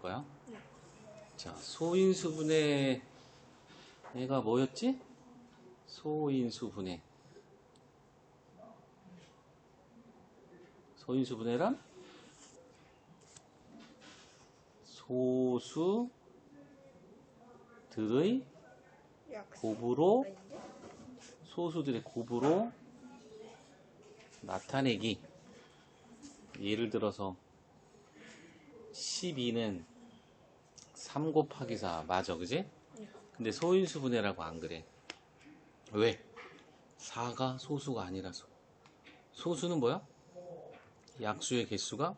거야. 네. 자, 소인수분해 얘가 뭐였지? 소인수분해. 소인수분해란 소수들의. 곱으로? 소수들의 곱으로 나타내기. 예를 들어서 12는 3 곱하기 4 맞아 그지? 네. 근데 소인수 분해라고 안 그래. 왜? 4가 소수가 아니라서. 소수는 뭐야? 약수의 개수가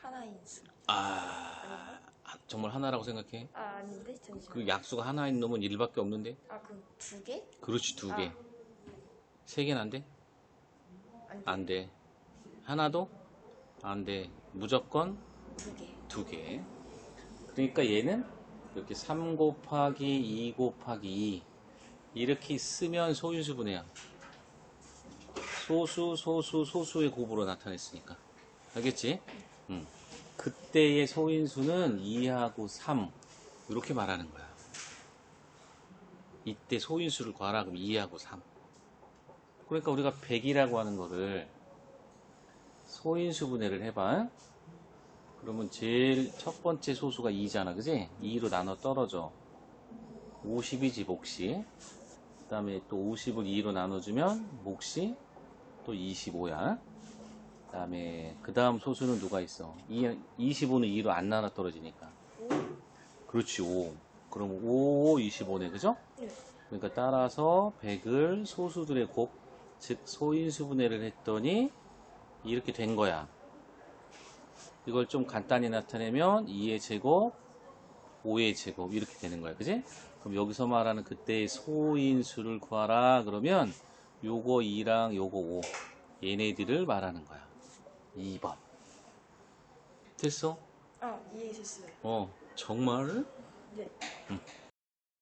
하나인 수. 아 정말 하나라고 생각해? 아 아닌데 잠시만. 그 약수가 하나인 놈은 1밖에 없는데? 아 그럼 두 개? 그렇지 두 개. 아. 세 개는 안 돼? 안 돼. 안 돼. 하나도? 안 돼. 무조건 두 개. 그러니까 얘는 이렇게 3 곱하기 2 곱하기 2 이렇게 쓰면 소인수분해야. 소수, 소수, 소수의 곱으로 나타냈으니까. 알겠지? 응. 그때의 소인수는 2하고 3 이렇게 말하는 거야. 이때 소인수를 구하라 그럼 2하고 3. 그러니까 우리가 100이라고 하는 거를 소인수 분해를 해봐. 그러면 제일 첫 번째 소수가 2잖아, 그지? 2로 나눠 떨어져. 50이지, 몫이. 그 다음에 또 50을 2로 나눠주면 몫이 또 25야. 그 다음에 그 다음 소수는 누가 있어? 2, 25는 2로 안 나눠 떨어지니까. 오. 그렇지, 5. 그럼 5, 25네, 그죠? 네. 그러니까 따라서 100을 소수들의 곱, 즉 소인수분해를 했더니 이렇게 된 거야. 이걸 좀 간단히 나타내면 2의 제곱, 5의 제곱 이렇게 되는 거야. 그지? 그럼 여기서 말하는 그때의 소인수를 구하라 그러면 요거 2랑 요거 5 얘네들을 말하는 거야. 2번. 됐어? 아 이해했어요. 어, 정말? 네. 응.